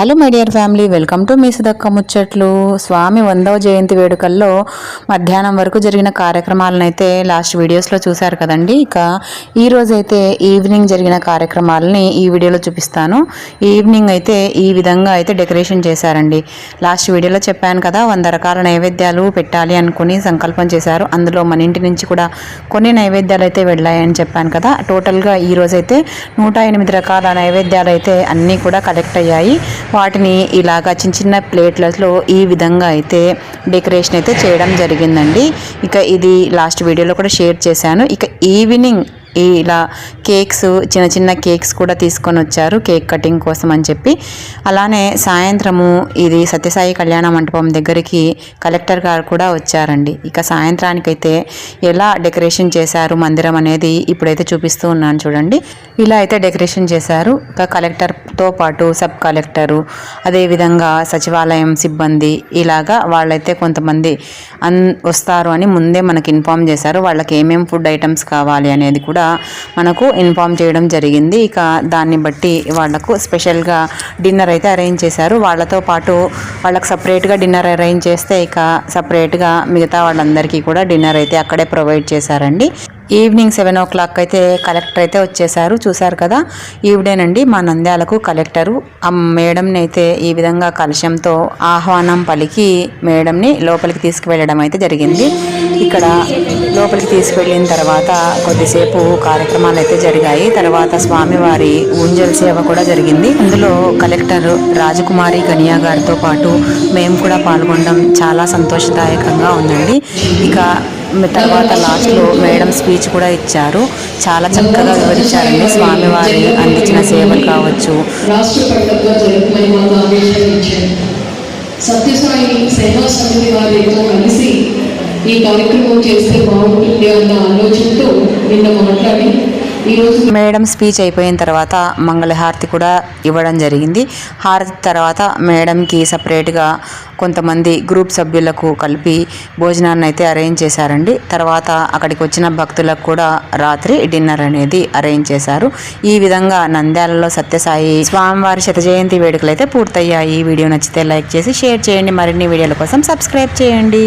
Hello my dear family welcome to మీ సుదక్క ముచ్చట్లు స్వామి వందవ జయంతి వేడుకల్లో మధ్యాహ్నం వరకు జరిగిన కార్యక్రమాలను అయితే లాస్ట్ వీడియోస్లో చూశారు కదండి. ఇక ఈరోజైతే అయితే ఈవినింగ్ జరిగిన కార్యక్రమాలని ఈ వీడియోలో చూపిస్తాను. ఈవినింగ్ అయితే ఈ విధంగా అయితే డెకరేషన్ చేశారండి. లాస్ట్ వీడియోలో చెప్పాను కదా వంద రకాల నైవేద్యాలు పెట్టాలి అనుకుని సంకల్పం చేశారు. అందులో మన ఇంటి నుంచి కూడా కొన్ని నైవేద్యాలు అయితే వెళ్ళాయని చెప్పాను కదా. టోటల్గా ఈ నూట ఎనిమిది రకాల నైవేద్యాలు అయితే అన్నీ కూడా కలెక్ట్ అయ్యాయి. వాటిని ఇలాగా చిన్న చిన్న ప్లేట్లలో ఈ విధంగా అయితే డెకరేషన్ అయితే చేయడం జరిగిందండి. ఇక ఇది లాస్ట్ వీడియోలో కూడా షేర్ చేశాను. ఇక ఈవినింగ్ ఇలా కేక్స్ చిన్న చిన్న కేక్స్ కూడా తీసుకొని వచ్చారు కేక్ కటింగ్ కోసం అని చెప్పి. అలానే సాయంత్రము ఇది సత్యసాయి కళ్యాణ మంటపం దగ్గరికి కలెక్టర్ గారు కూడా వచ్చారండి. ఇక సాయంత్రానికైతే ఎలా డెకరేషన్ చేశారు మందిరం అనేది ఇప్పుడైతే చూపిస్తూ ఉన్నాను చూడండి. ఇలా అయితే డెకరేషన్ చేశారు. ఇక కలెక్టర్తో పాటు సబ్ కలెక్టరు అదేవిధంగా సచివాలయం సిబ్బంది ఇలాగా వాళ్ళైతే కొంతమంది అన్ వస్తారు అని ముందే మనకి ఇన్ఫామ్ చేశారు. వాళ్ళకి ఏమేం ఫుడ్ ఐటమ్స్ కావాలి అనేది కూడా మనకు ఇన్ఫామ్ చేయడం జరిగింది. ఇక దాన్ని బట్టి వాళ్ళకు స్పెషల్గా డిన్నర్ అయితే అరేంజ్ చేశారు. వాళ్ళతో పాటు వాళ్ళకి సపరేట్గా డిన్నర్ అరేంజ్ చేస్తే ఇక సపరేట్గా మిగతా వాళ్ళందరికీ కూడా డిన్నర్ అయితే అక్కడే ప్రొవైడ్ చేశారండి. ఈవినింగ్ సెవెన్ ఓ క్లాక్ అయితే కలెక్టర్ అయితే వచ్చేసారు చూశారు కదా ఈవిడేనండి మా నంద్యాలకు కలెక్టరు. ఆ మేడంని అయితే ఈ విధంగా కలశంతో ఆహ్వానం పలికి మేడంని లోపలికి తీసుకువెళ్ళడం అయితే జరిగింది. ఇక్కడ లోపలికి తీసుకువెళ్ళిన తర్వాత కొద్దిసేపు కార్యక్రమాలు అయితే జరిగాయి. తర్వాత స్వామివారి ఊంజల్ సేవ కూడా జరిగింది. అందులో కలెక్టర్ రాజకుమారి కనియా గారితో పాటు మేము కూడా పాల్గొనడం చాలా సంతోషదాయకంగా ఉందండి. ఇక తర్వాత లాస్ట్లో మేడం స్పీచ్ కూడా ఇచ్చారు. చాలా చక్కగా వివరించారండి. స్వామివారి అందించిన సేవలు కావచ్చు. సత్యసాయి సేవా సమితి వారితో కలిసి ఈ కార్యక్రమం చేస్తే బాగుంటుంది అన్న ఆలోచనతో నిన్న మాట్లాడి మేడం స్పీచ్ అయిపోయిన తర్వాత మంగళహారతి కూడా ఇవ్వడం జరిగింది. హారతి తర్వాత మేడంకి సపరేట్గా కొంతమంది గ్రూప్ సభ్యులకు కలిపి భోజనాన్ని అయితే అరేంజ్ చేశారండి. తర్వాత అక్కడికి వచ్చిన భక్తులకు కూడా రాత్రి డిన్నర్ అనేది అరేంజ్ చేశారు. ఈ విధంగా నంద్యాలలో సత్యసాయి స్వామివారి శత జయంతి వేడుకలు అయితే పూర్తయ్యాయి. ఈ వీడియో నచ్చితే లైక్ చేసి షేర్ చేయండి. మరిన్ని వీడియోల కోసం సబ్స్క్రైబ్ చేయండి.